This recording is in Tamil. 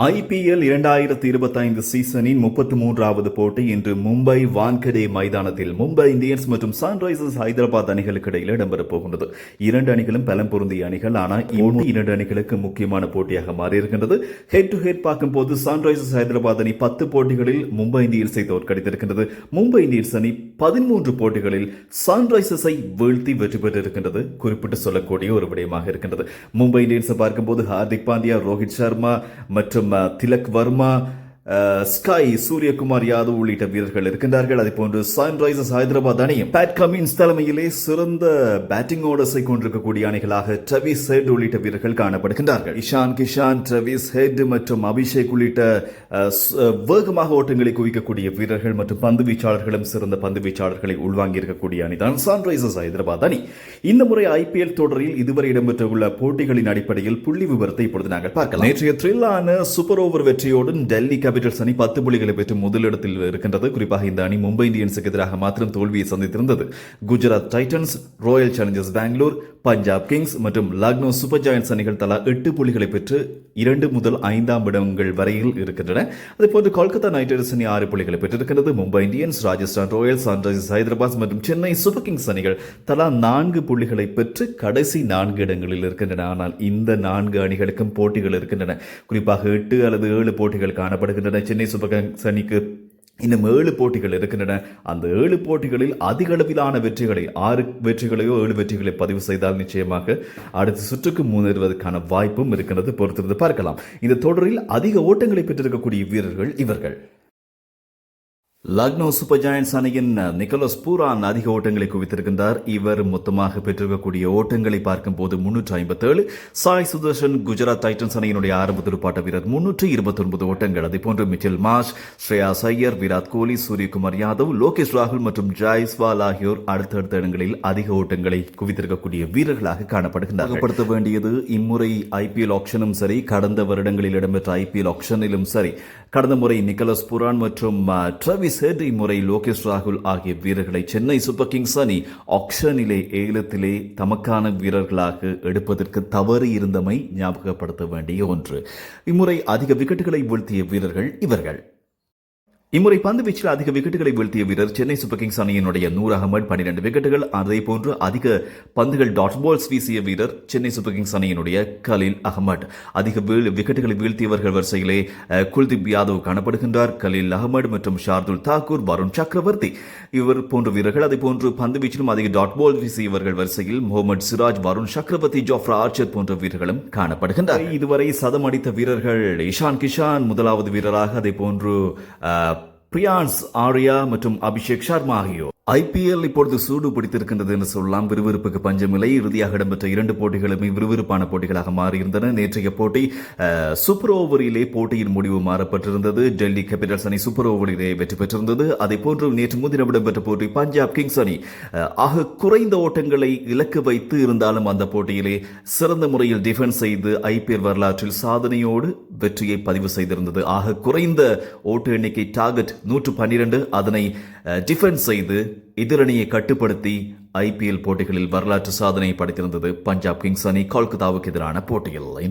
ஐபிஎல் இரண்டாயிரத்தி இருபத்தைந்து சீசனின் முப்பத்தி மூன்றாவது போட்டி இன்று மும்பை வான்கடே மைதானத்தில். மும்பை இந்தியன்ஸ் மற்றும் சன்ரைசர்ஸ் ஹைதராபாத் அணிகளுக்கு இடையில் இடம்பெறப் போகின்றது. இரண்டு அணிகளும் பலம் பொருந்திய அணிகள் ஆனால் இரண்டு அணிகளுக்கு முக்கியமான போட்டியாக மாறியிருக்கின்றது. ஹெட் டு ஹெட் பார்க்கும் போது சன்ரைசர்ஸ் ஹைதராபாத் அணி பத்து போட்டிகளில் மும்பை இந்தியன்ஸை தோற்கடித்திருக்கின்றது. மும்பை இந்தியன்ஸ் அணி பதிமூன்று போட்டிகளில் சன்ரைசர்ஸை வீழ்த்தி வெற்றி பெற்றிருக்கின்றது. குறிப்பிட்டு சொல்லக்கூடிய ஒரு விடயமாக இருக்கின்றது. மும்பை இந்தியன்ஸை பார்க்கும்போது ஹார்திக் பாண்டியா ரோஹித் சர்மா மற்றும் திலக் வர்மா ஸ்கை சூரியகுமார் யாதவ் உள்ளிட்ட வீரர்கள் இருக்கின்றார்கள். அதே போன்று சன்ரைசர்ஸ் ஹைதராபாத் அணியும் பேட் கமின்ஸ் தலைமையிலே சிறந்த பேட்டிங் ஆர்டர்ஸை கொண்டிருக்கக்கூடிய அணிகளாக ட்ரெவிஸ் ஹெட் உள்ளிட்ட வீரர்கள் காணப்படுகின்றார்கள். இஷான் கிஷான் ட்ரெவிஸ் ஹெட் மற்றும் அபிஷேக் உள்ளிட்ட வேகமாக ஓட்டங்களை குவிக்கக்கூடிய வீரர்கள் மற்றும் பந்து வீச்சாளர்களும் சிறந்த பந்து வீச்சாளர்களை உள்வாங்கி இருக்கக்கூடிய அணிதான் சன்ரைசர்ஸ் ஹைதராபாத் அணி. இந்த முறை ஐபிஎல் தொடரில் இதுவரை இடம்பெற்றுள்ள போட்டிகளின் அடிப்படையில் புள்ளி விவரத்தை இப்பொழுது நாங்கள் பார்க்கலாம். நேற்றைய த்ரில்லான சூப்பர் ஓவர் வெற்றியோடு டெல்லி கேபிட்டல்ஸ் அணி பத்து புள்ளிகளை பெற்று முதலிடத்தில் இருக்கின்றது. குறிப்பாக இந்த அணி மும்பை இந்தியன்ஸுக்கு எதிராக மாத்திரம் தோல்வியை சந்தித்திருந்தது. Gujarat Titans Royal Challengers Bengaluru Punjab Kings மற்றும் லக்னோ சூப்பர் ஜாயின்ஸ் அணிகள் தலா எட்டு புள்ளிகளை பெற்று இரண்டு முதல் ஐந்தாம் இடங்கள் வரையில் இருக்கின்றன. அதேபோன்று கொல்கத்தா நைட் ரைடர்ஸ் அணி ஆறு புள்ளிகளை பெற்றிருக்கிறது Mumbai Indians Rajasthan Royals Sunrisers Hyderabad மற்றும் சென்னை சூப்பர் கிங்ஸ் அணிகள் தலா நான்கு புள்ளிகளை பெற்று கடைசி நான்கு இடங்களில் இருக்கின்றன. ஆனால் இந்த நான்கு அணிகளுக்கும் போட்டிகள் இருக்கின்றன. குறிப்பாக எட்டு அல்லது ஏழு போட்டிகள் காணப்படுகிறது இருக்கின்றன. சென்னை சூப்பர் கிங்ஸ் அணிக்கு இன்னும் ஏழு போட்டிகள் இருக்கின்றன. அந்த ஏழு போட்டிகளில் அதிக அளவிலான வெற்றிகளை ஆறு வெற்றிகளையோ ஏழு வெற்றிகளை பதிவு செய்தால் நிச்சயமாக அடுத்த சுற்றுக்கு முன்னேறுவதற்கான வாய்ப்பும் இருக்கிறது பொறுத்திருந்து பார்க்கலாம். இந்த தொடரில் அதிக ஓட்டங்களை பெற்றிருக்கக்கூடிய வீரர்கள் இவர்கள். லக்னோ சூப்பர் ஜாயன்ஸ் அணியின் நிக்கோலஸ் பூரான் அதிக ஓட்டங்களை குவித்திருக்கின்றார். இவர் மொத்தமாக பெற்றிருக்கக்கூடிய ஓட்டங்களை பார்க்கும்போது முன்னூற்று ஐம்பத்தேழு. சாய் சுதர்ஷன் குஜராத் டைட்டன்ஸ் அணியினுடைய ஆரம்ப துடுப்பாட்ட வீரர் முன்னூற்று இருபத்தொன்பது ஓட்டங்கள். அதேபோன்று மிச்சல் மாஷ் ஸ்ரேயா சையர் விராட் கோலி சூரியகுமார் யாதவ் லோகேஷ் ராகுல் மற்றும் ஜாய்ஸ்வால் ஆகியோர் அடுத்தடுத்த இடங்களில் அதிக ஓட்டங்களை குவித்திருக்கக்கூடிய வீரர்களாக காணப்படுகின்றனர் படுத்த வேண்டியது இம்முறை ஐபிஎல் ஆக்ஷனும் சரி கடந்த வருடங்களில் இடம்பெற்ற ஐபிஎல் ஆக்ஷனிலும் சரி. கடந்த முறை நிக்கலஸ் புரான் மற்றும் ட்ரவி ட்ரவிஸ் ஹெட் இம்முறை லோகேஷ் ராகுல் ஆகிய வீரர்களை சென்னை சூப்பர் கிங்ஸ் அணி ஆக்ஷனிலே ஏலத்திலே தமக்கான வீரர்களாக எடுப்பதற்கு தவறு இருந்தமை ஞாபகப்படுத்த வேண்டிய ஒன்று. இம்முறை அதிக விக்கெட்டுகளை வீழ்த்திய வீரர்கள் இவர்கள். இம்முறை பந்து வீச்சில் அதிக விக்கெட்டுகளை வீழ்த்திய வீரர் சென்னை சூப்பர் கிங்ஸ் அணியினுடைய நூர் அகமது பன்னிரண்டு விக்கெட்டுகள் அதே போன்று அதிக பந்துகள் டாட் பால்ஸ் வீசிய வீரர் சென்னை சூப்பர் கிங்ஸ் அணியினுடைய கலீல் அகமது. அதிக வீழ் விக்கெட்டுகளை வீழ்த்தியவர்கள் வரிசையிலே குல்தீப் யாதவ் காணப்படுகின்றார். கலீல் அகமது மற்றும் ஷார்துல் தாக்கூர் வருண் சக்கரவர்த்தி இவர் போன்ற வீரர்கள் அதே போன்று பந்து வீச்சிலும் அதிக டாட் பால் வீசியவர்கள் வரிசையில் முகமது சிராஜ் வருண் சக்கரவர்த்தி ஜோஃப்ரா ஆர்ச்சர் போன்ற வீரர்களும் காணப்படுகின்றனர் இதுவரை சதம் அடித்த வீரர்கள் இஷான் கிஷான் முதலாவது வீரராக அதே போன்று பிரியான்ஸ் ஆர்யா மற்றும் அபிஷேக் சர்மா ஆகியோர். ஐபிஎல் இப்பொழுது சூடு பிடித்திருக்கின்றது என்று சொல்லலாம். விறுவிறுப்புக்கு பஞ்சமில்லை. இறுதியாக இடம்பெற்ற இரண்டு போட்டிகளுமே விறுவிறுப்பான போட்டிகளாக மாறியிருந்தன. நேற்றைய போட்டி சூப்பர் ஓவரிலே போட்டியின் முடிவு மாறப்பட்டிருந்தது. டெல்லி கேபிட்டல்ஸ் அணி சூப்பர் ஓவரிலே வெற்றி பெற்றிருந்தது. அதே போன்று நேற்று முன்தினம் இடம்பெற்ற போட்டி பஞ்சாப் கிங்ஸ் அணி ஆக குறைந்த ஓட்டங்களை இலக்கு வைத்து இருந்தாலும் அந்த போட்டியிலே சிறந்த முறையில் டிஃபென்ஸ் செய்து ஐபிஎல் வரலாற்றில் சாதனையோடு வெற்றியை பதிவு செய்திருந்தது. ஆக குறைந்த ஓட்டு எண்ணிக்கை டார்கெட் நூற்று பன்னிரண்டு. அதனை டிஃபென்ஸ் செய்து எதிரணியை கட்டுப்படுத்தி ஐபிஎல் போட்டிகளில் வரலாற்று சாதனை படைத்திருந்தது பஞ்சாப் கிங்ஸ் அணி. கொல்கத்தாவுக்கு எதிரான போட்டியில் இன்று